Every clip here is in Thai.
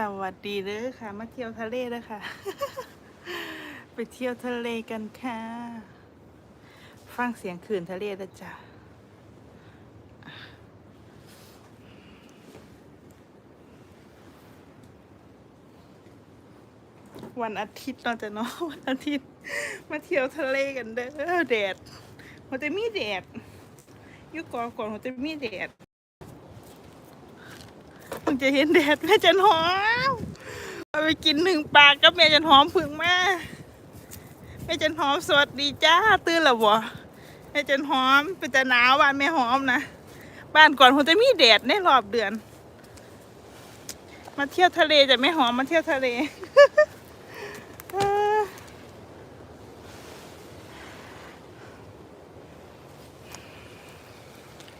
สวัสดีเด้อค่ะ มาเที่ยวทะเลเด้อค่ะ ไปเที่ยวทะเลกันค่ะ ฟังเสียงขื่นทะเลนะจ๊ะวันอาทิตย์เราจะเนาะวันอาทิตย์ มาเที่ยวทะเลกันเด้อแดดมันจะมีแดดอยุกอก่อนมันจะมีแดด งจะเห็นแดดแม่จันหอมเอาไปกินหนึ่งปากกับแม่จันหอมพึ่งมาแม่จันหอมสวัสดีจ้าตื่นแล้วบ่แม่จันหอมเป็นจะหนาวบ้านแม่หอมนะบ้านก่อนผมจะมีแดดในรอบเดือน มาเที่ยวทะเลจะไม่หอมมาเที่ยวทะเล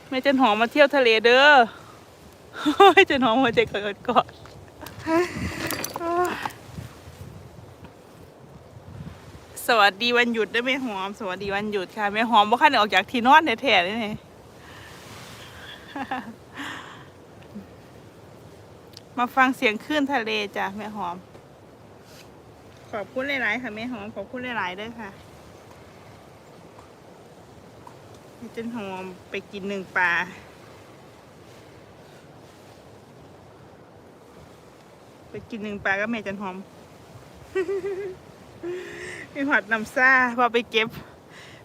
แม่จันหอมมาเที่ยวทะเลเด้อ จะน้องหัวใจเกิดก่อนสวัสดีวันหยุดได้ไหมหอม สวัสดีวันหยุดค่ะแม่หอมบ่คันได้ออกจากที่นอนแท้ๆนี่มาฟังเสียงคลื่นทะเลจ้ะแม่หอม ขอบคุณหลายๆค่ะแม่หอมขอบคุณหลายๆด้วยค่ะจนหอมไปกินหนึ่งปลา ไปกินหนึ่งปลาก็แม่จันหอมมีหอดน้ำซ่าพอไปเก็บ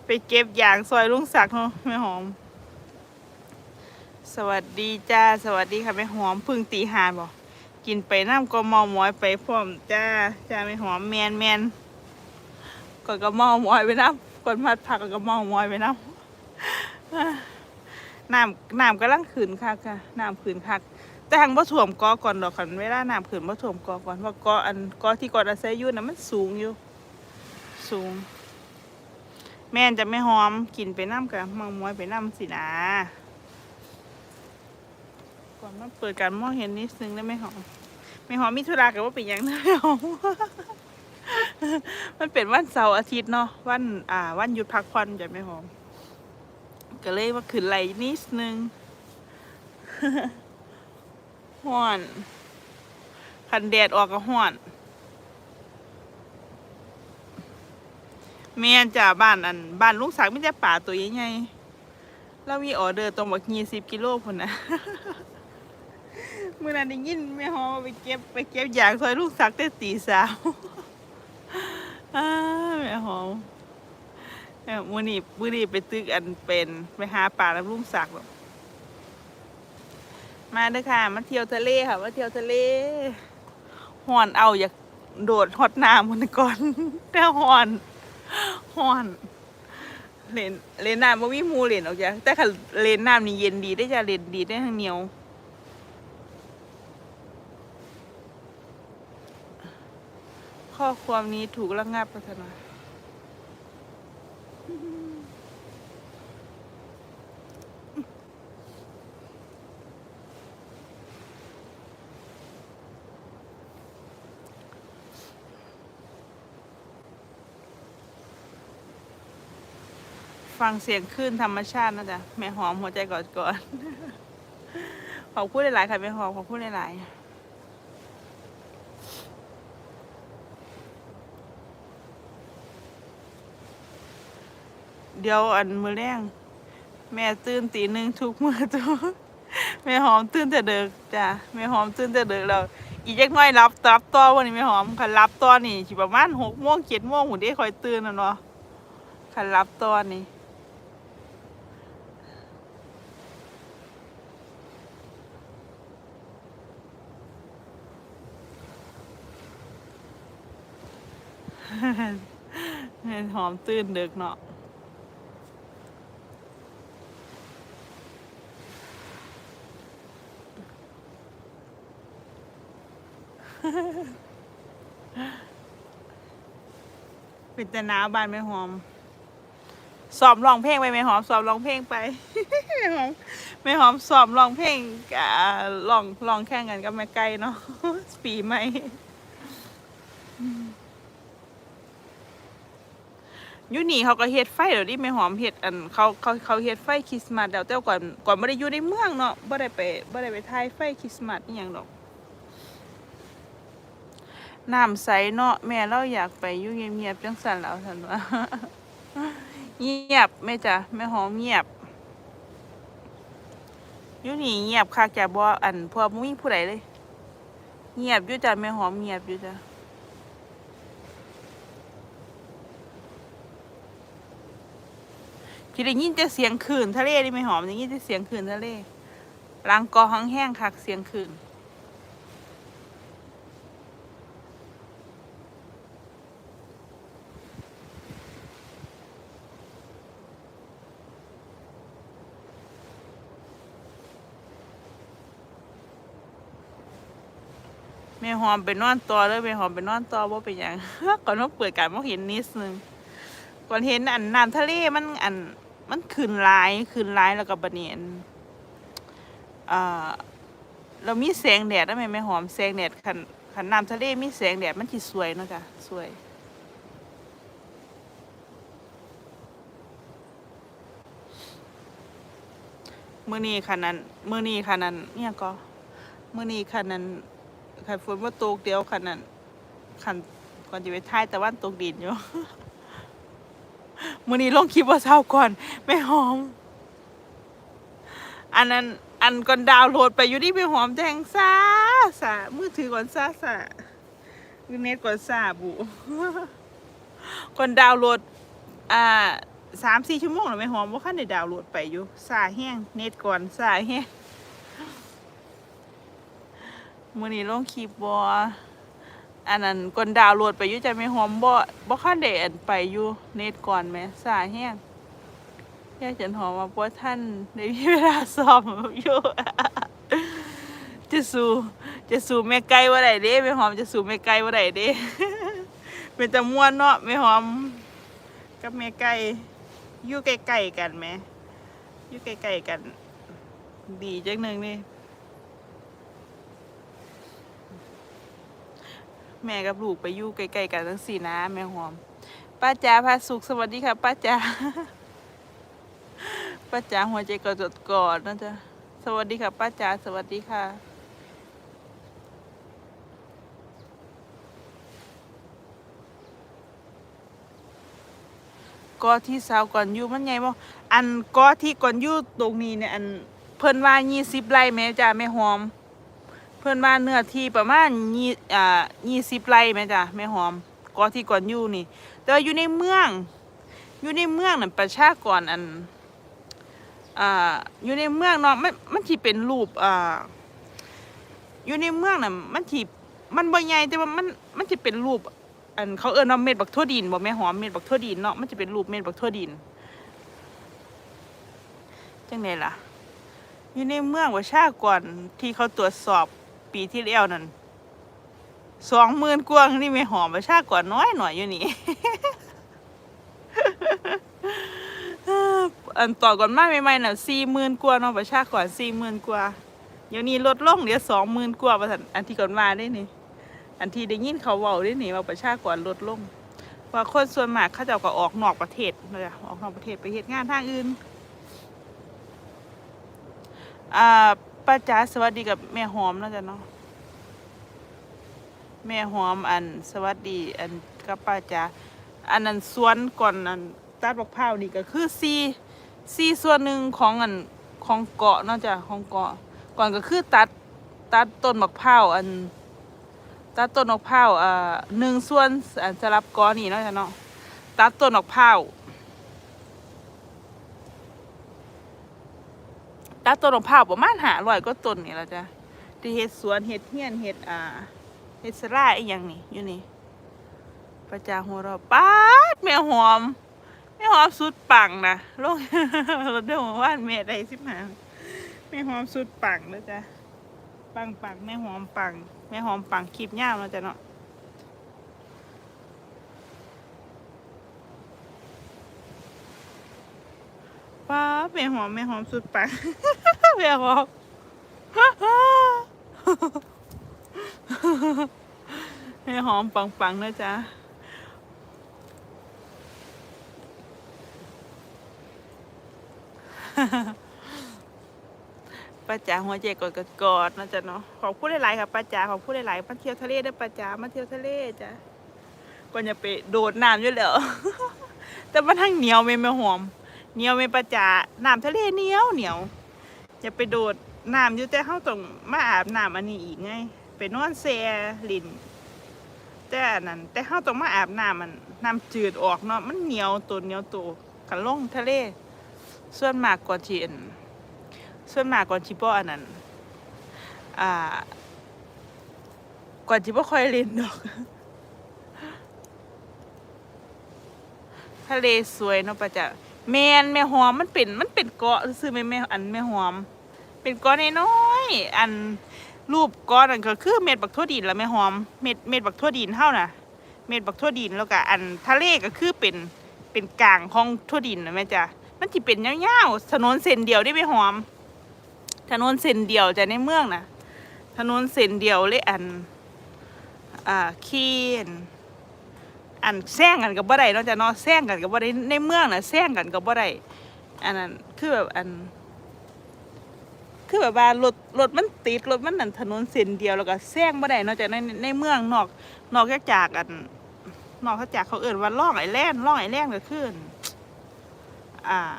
ไปเก็บอย่างซอยลุงศักดิ์เนาะแม่หอม สวัสดีจ้า สวัสดีค่ะแม่หอมพึ่งตีหานบอกกินไปน้ำก็มาหมอยไปพร้อมจ้าจ้าแม่หอมแมนแมนก่อนก็มาหมอยไปน้ำก่อนพัดผักก็มาหมอยไปน้ำน้ำน้ำกำลังขืนคักค่ะน้ำขืนคัก แต่หังบ่ถ่วมกอก่อนดอกคันเวลาน้ำขึ้นบ่ถ่วมกอก่อนเพราะกออันกอที่กออาศัยอยู่น่ะมันสูงอยู่ สูง แม่นจะไม่หอมกินไปน้ำกับมังมวยไปน้ำสินะก่อนมาเปิดการมองเห็นนิดนึงได้ไหมหอมไม่หอมมีธุระกับว่าเป็นหยังไม่หอมมันเป็นวันเสาร์อาทิตย์เนาะวันอ่า วันหยุดพักผ่อนจะไม่หอม ก็เลยมาขึ้นไหลนิดนึง ห้อนคันแดดออกก็ห้อนแม่นจ่าบ้านอันบ้านลุงศักดิ์ไมแต่จะป่าตัวใหญ่ๆแล้วมีออเดอร์ตรงบักยี่สิบกิโลพุ่นนะเมื่อนั้นได้ยินแม่ฮอไปเก็บไปเก็บยางซอยลุงศักดิ์แต่ตีสาวแม่หอมมือนี้มือนี้ไปตึกอันเป็นไปหาป่าแล้วลุงศักดิ์ มาเด้อค่ะ มาเที่ยวทะเลค่ะ มาเที่ยวทะเลห่อนเอาอยากโดดฮอดน้ำมันก่อนแต่ห่อนห่อนเล่นเล่นน้ำบ่มีมูเล่นออกจากแต่ค่ะเล่นน้ำนี่เย็นดีได้อจะเล่นดีได้อทางเหนียวข้อความนี้ถูกระงับพัฒนา ฟังเสียงคลื่นธรรมชาตินะจ๊ะแม่หอมหัวใจก่อนก่อนขอบคุณหลายๆค่ะแม่หอมขอบคุณหลายๆเดี๋ยวอันมือแรงแม่ตื่นตีหนึ่งทุกมือทุกแม่หอมตื่นแต่เด็กจ้ะแม่หอมตื่นแต่เด็กแล้วอีกจักน้อยรับรับต่อวันนี้แม่หอมคันรับต่อนี่สิประมาณหกโมงเจ็ดโมงหุ่นได้คอยตื่นแล้วเนาะคันรับต่อนี่ หอมตื่นเด็กเนาะป็นแต่หนาวบ้านแม่หอม สอบร้องเพลงไปแม่หอม สอบร้องเพลงไปแม่หอมแม่หอมสอบร้องเพลงอ่าร้องร้องแข่งกันกับแม่ไก่เนาะปีใหม่ ยูนี่เขาก็เฮ็ดไฟเดี๋ยวนี้ไม่หอมเฮ็ดอันเขาเขาเขาเฮ็ดไฟคริสต์มาสแล้วแต่ก่อนก่อนบ่ได้อยู่ในเมืองเนาะบ่ได้ไปบ่ได้ไปถ่ายไฟคริสต์มาสอีหยังดอกน้ำใสเนาะแม่เราอยากไปอยู่เงียบๆจังสันแล้วสันว่าเงียบแม่จ้ะแม่หอมเงียบอยู่นี่เงียบคักจ้ะบ่อันเพอบ่มีผู้ใดเลย เงียบอยู่จ้ะแม่หอมเงียบอยู่จ้ะ ที่ได้ยินแต่เสียงคืนทะเลนี่แม่หอมได้ยินแต่เสียงคืนทะเลลังกอหังแห้งคักเสียงคืนแม่หอมไปนอนต่อเลยแม่หอมไปนอนต่อว่าเป็นยังก่อนว่าเปิดการมองเห็นนิดนึงก่อนเห็นอันน้ำทะเลมันอัน มันขึ้นหลายขึ้นหลายแล้วก็บัดนี้อันอ่าเรามีแสงแดดนะแม่แม่หอมแสงแดดขันขันน้ำทะเลมีแสงแดดมันจีสวยเนาะจ้ะสวยมือนี้คันนั้นมือนี้คันนั้นเนี่ยก็มือนี้คันนั้นคันฝนว่าตกเดียวคันนั้นคันก่อนจะไปท้ายแต่วันตกดินอยู่ มื่อนี้ลงคลิปว่าเช้าก่อนไม่หอม อันนั้นอันก่อนดาวน์โหลดไปอยู่ที่ไม่หอมแดงซาสามือถือก่อนซาสาเน็ตก่อนซาบุก่อนดาวน์โหลดอ่าสามสี่ชั่วโมงแล้วไม่หอมว่าขั้นได้ดาวน์โหลดไปอยู่สาแห้งเน็ตก่อนสาแห้งมื่อนี้ลงคลิปบอ อันนั้นกนดาวโหลดไปอยู่จะไม่หอมบ่บ่ขั้นได้อันไปอยู่เน็ตก่อนไหมสาแห้งยายจันหอมมาเพราะท่านได้มีเวลาซ้อมอยู่จะสู้จะสู้แม่ไก่ว่าไรเด้ไม่หอมจะสู้แม่ไก่ว่าไรเด้เป็นตะม่วนเนาะไม่หอม กับแม่ไก่อยู่ใกล้ๆกันไหมอยู่ใกล้ๆกัน ดีจังหนึ่งนี่ แม่กับลูกไปอยู่ใกล้ๆกันทั้งสี่นะ แม่หอม ป้าจ๋าพาสุขสวัสดีค่ะ ป้าจ๋าป้าจ๋าหัวใจกอดกอดนะจ๊ะสวัสดีค่ะป้าจ๋าสวัสดีค่ะก็ที่สาวก่อนอยู่มันไงบ่อันก็ที่ก่อนอยู่ตรงนี้เนี่ยอันเพิ่นว่ายี่สิบไร่แม่จ้าแม่หอม เพิ่อนว่าเนื้อที่ประมาณยี่อ่ายี่สิบไร่แม่จ้าแม่หอมก็ที่ก่อนอยู่นี่ แต่อยู่ในเมือง อยู่ในเมืองนั่นประชากรอันอ่าอยู่ในเมืองเนาะมันมันที่เป็นรูปอ่าอยู่ในเมืองน่ะมันที่มันบ่ใหญ่แต่ว่ามันมันที่เป็นรูป อันเขาเอิ้นว่าเม็ดบักทั่วดินบ่แม่หอมเม็ดบักทั่วดินเนาะมันจะเป็นรูปเม็ดบักทั่วดินจังไดล่ะ อยู่ในเมืองประชากรที่เขาตรวจสอบ ปีที่แล้วนั่นสองหมื่นกว่านี่ไม่หอมประชากรน้อยหน่อยอยู่นี่ อันต่อก่อนมาใหม่ๆน่ะสี่หมื่นกว่าเนาะประชากรสี่หมื่นกว่าเดี๋ยวนี้ลดลงเหลือสองหมื่นกว่าประสันอันที่ก่อนมาได้นี่ อันที่ได้ยินเขาเว้าได้นี่ว่าประชากรลดลงว่าคนส่วนมากเขาจ้าก็ออกนอกประเทศเลยออกนอกประเทศไปเฮ็ดงานทางอื่นอ่า ป้าจ๋าสวัสดีกับแม่หอมนะจ๊ะเนาะแม่หอมอันสวัสดีอันกับป้าจ๋าอันนั้นสวนก่อนอันตัดบักพร้าวนี่ก็คือซีซีส่วนหนึ่งของอันของเกาะเนาะจ้ะของเกาะก่อนก็คือตัดตัดต้นบักพร้าวอันตัดต้นมะพร้าวอ่าหนึ่งส่วนอันสลับกอนี่เนาะจ้ะเนาะตัดต้นมะพร้าว ตัดต้นมะพร้าวประมาณหาร้อยก็ต้นนี่ละจ้ะที่เฮ็ดสวนเฮ็ดเฮียนเฮ็ดอ่าเฮ็ดสลายอีหยังนี่อยู่นี่ประจาหัวเราป๊าดแม่หอมแม่หอมสุดปังนะลงรถเดินมาว่านแม่ได้สิบห้าแม่หอมสุดปังนะจ๊ะปังปังแม่หอมปังแม่หอมปังคลิปยาวนาะจ้ะเนาะ ป้าแม่หอมแม่หอมสุดปังแม่หอมแม่หอมปังปังนะจ๊ะป้าจ๋าหัวใจกอดกอดนะจ๊ะเนาะขอบคุณหลายๆค่ะป้าจ๋าขอบคุณหลายๆมาเที่ยวทะเลเด้ป้าจ๋ามาเที่ยวทะเลจ้ะก่อนจะไปโดดน้ำอยู่แล้วแต่มันทั้งเหนียวไม่ไม่หอม เหนียวไม่ป้าจ๋าน้ำทะเลเหนียวเหนียวอย่าไปโดดน้ำอยู่แต่เข้าตรงมาอาบน้ำอันนี้อีกไง ไปนอนแซ่ลินแต่นั้นแต่เข้าตรงมาอาบน้ำมันน้ำจืดออกเนาะมันเหนียวตัวเหนียวตัวกันลงทะเล ส่วนมากก่อนที่ส่วนมากก่อนที่บ่อันนั้นอ่าก่อนที่บ่ค่อยเล่นดอก ทะเลสวยเนาะปะจ๊ะ แมนแม่หอมมันเป็นมันเป็นเกาะซื่อแม่แม่อันแม่หอม เป็นเกาะน้อยๆอันรูปกาะนั่นก็คือเม็ดบักทั่วดินละแม่หอมเม็ดเม็ดบักทั่วดินเท่าน่ะ เม็ดบักทั่วดินแล้วก็อันทะเลก็คือเป็นเป็นกลางของทั่วดินนะแม่จ๊ะมันจิเป็นยาวๆถนนเส้นเดียวได้ไหมหอม ถนนเส้นเดียวจะในเมืองนะถนนเส้นเดียวเลยอันอ่าขี้อัน อันแซงกันกับบ่ได้นาะจ้ะเนาะแซงกันกับบ่ได้ในเมืองน่ะแซงกันกับบ่ได้อันนั้นคือแบบอัน คือแบบว่ารถรถมันติดรถมันนั่นถนนเส้นเดียวแล้วก็แซงบ่ได้นาะจ้ะในในเมืองนอก นอกจากอันนอกจากเขาเอิ่นว่าล่องไอ้แล่นล่องไอ้แล่นก็คืออันอ่า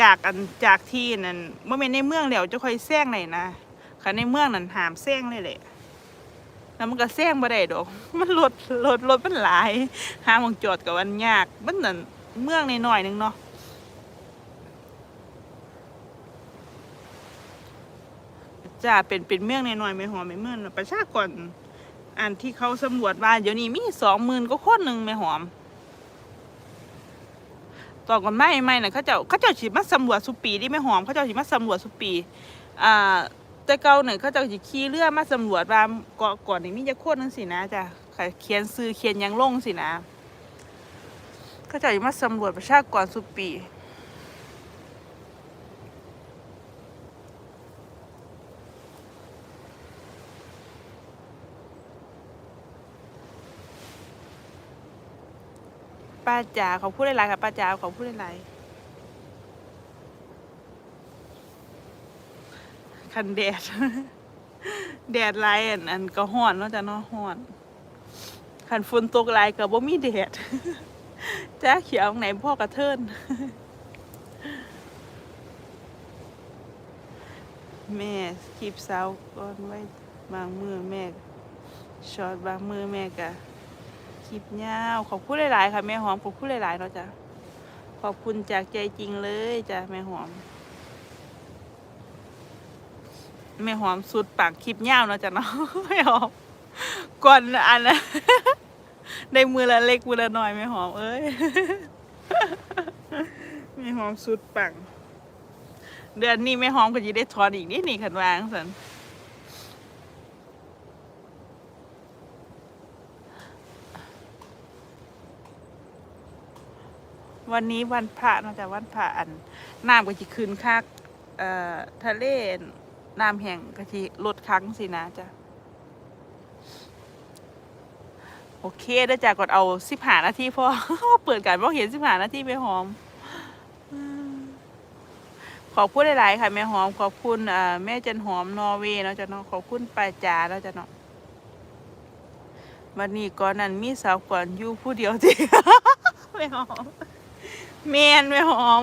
จากอันจากที่นั่นเมื่อเป็นในเมืองแล้วจะค่อยแซงไหนนะค่ะในเมืองนั่นหามแซงเลยแหละ แล้วมันก็แซงบ่ได้ดอก มันรถรถรถมันหลาย หาหมองจอดกับวันยาก มันนั่นเมืองในหน่อยหนึงเนาะจ้าเป็นเป็นเมืองในหน่อยไม่หอมไม่เมืองน่ะประชากรอันที่เขาสำรวจว่าเดี๋ยวนี้มีสองหมื่นก็คนหนึ่งไม่หอมตอนก่อนไม่ไม่น่ะเขาเจ้าเขาเจ้าสิมาสำรวจสุปีที่ไม่หอมเขาเจ้าสิมาสำรวจสุปีอ่า แต่เก่าเนี่ยเขาจ้าสิขี่เรือมาสำรวจว่าก่อนก่อนนี่มีจะโคตรนั่นสินะจ้ะเขียนซื้อเขียนยังลงสินะเขาจ้าสิมาสำรวจประชากรสุปีป้าจ๋าเขาพูดอะไรค่ะป้าจ๋าเขาพูดอะไร คันแดด แดดไรอันอันก็ห้อนเนาะจ้ะเนาะห้อนคันฝนตกไรก็บ่มีแดดจ้าเขียวไหนพ่อกระเทินแม่คลิปเสาก่อนไว้บางมือแม่ช็อตบางมือแม่กะคลิปยาวขอบคุณหลาย ๆ ค่ะ แม่หอมขอบคุณหลาย ๆ เนาะจ้ะขอบคุณจากใจจริงเลยจ้ะแม่หอม แม่หอมสุดปากคลิปยาวเนาะจ้ะเนาะแม่หอมก่อนอันนะได้มือละเล็กมือละน้อยแม่หอมเอ้ยแม่หอมสุดปังเดือนนี้แม่หอมก็จะได้ถอนอีกนิดนี่ขันวางสันวันนี้วันพระเนอกจากวันพระอันน้ำก็จะคืนคักเอ่อทะเล น้ำแห้งก็จะลดครั้งสินะจ้ะโอเคเด้จ้ะกดเอาสิบหานาทีพอเปิดการบอเห็นสิบหานาทีไม่หอม ขอบคุณหลายๆค่ะแม่หอม ขอบคุณแม่จันหอมนอร์เวย์เนาะจ้ะเนาะขอบคุณปาจาแล้วจ้ะเนาะวันนี้ก่อนนั้นมีสาวก่อนอยู่ผู้เดียวที่ไม่หอมแมนไม่หอม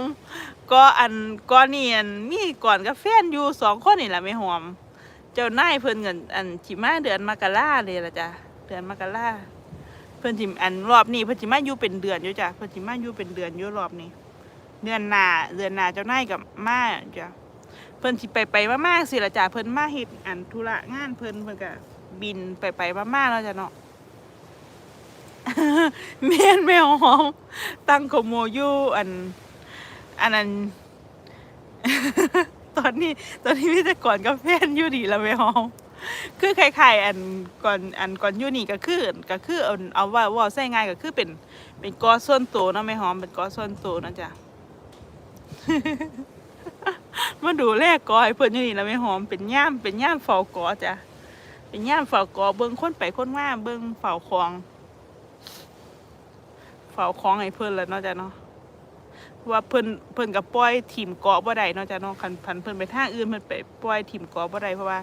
ก็อันก็นี่อันมีก่อนกับแฟนอยู่สองคนนี่แหละไม่หอม เจ้านายเพิ่นเงินอันจิมาเดือนมกราเลยละจ้ะเดือนมกราเพิ่นจิอันรอบนี้เพิ่นจิมาอยู่เป็นเดือนอยู่จ้ะเพิ่นจิมาอยู่เป็นเดือนอยู่รอบนี้ เดือนหน้าเดือนหน้าเจ้านายกับมาจ้ะเพิ่นสิไปไปมากๆสิละจ้ะเพิ่นมาเฮ็ดอันธุระงานเพิ่นเพิ่นก็บินไปไปมากๆแล้วจ้ะเนาะแม่นแมวหอมตั้งขโมยอยู่อัน อันนั้น ตอนนี้ ตอนนี้มีแต่ก่อนกับแฟอยู่ดีละแมวหอมคือคล้ายๆอันก่อนอันก่อนยูนี่ก็คือก็คือเอาเอาว่าว่าใส่ง่ายก็คือเป็น เป็นกอส่วนตัวนะแม่หอมเป็นกอส่วนตัวนะจ้ะมาดูแลกอให้เพิ่นยูนี่ละแม่หอมเป็นย่ามเป็นย่ามเฝ้ากอจ้ะเป็นย่ามเฝ้ากอเบิ่งค้นไปค้นมาเบิ่งเฝ้าของเฝ้าของให้เพิ่นแล้วเนาะจ้ะเนาะ ว่าเพิ่นเพิ่นกับปล่อยทีมเกาะบ่ได้เนาะจ้ะเนาะคันพันเพิ่นไปทางอื่นเพิ่นไปปล่อยทีมเกาะบ่ได้เพราะว่า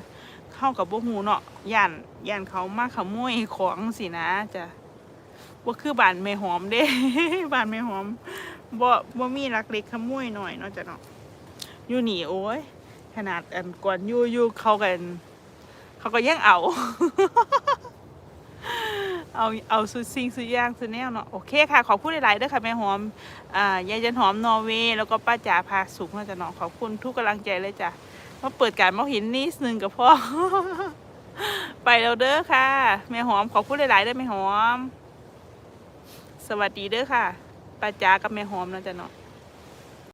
เข้ากับบ่ฮู้เนาะย่านย่านเขามาขโมยของสินะจ้ะบ่คือบ้านแม่หอมเด้บ้านแม่หอมบ่บ่มีลักเล็กขโมยหน้อยเนาะจ้ะเนาะอยู่นี่โอ้ยขนาดอันก่อนอยู่อยู่เขากัน เขาก็ยังเอา เอาเอาสุดซิงสุดย่างสุดแนวเนาะโอเคค่ะ ขอบคุณหลายๆด้อค่ะแม่หอมอ่ายายจันหอมนอร์เวย์แล้วก็ป้าจ๋าพาสุขมาจะเนาะขอบคุณทุกกำลังใจเลยจ้ะมาเปิดการมาหินนิดนึงกับพ่อ ไปแล้วเด้อค่ะ แม่หอมขอบคุณหลายๆด้อแม่หอม สวัสดีเด้อค่ะป้าจ๋ากับแม่หอมเนาะจ๊ะเนาะ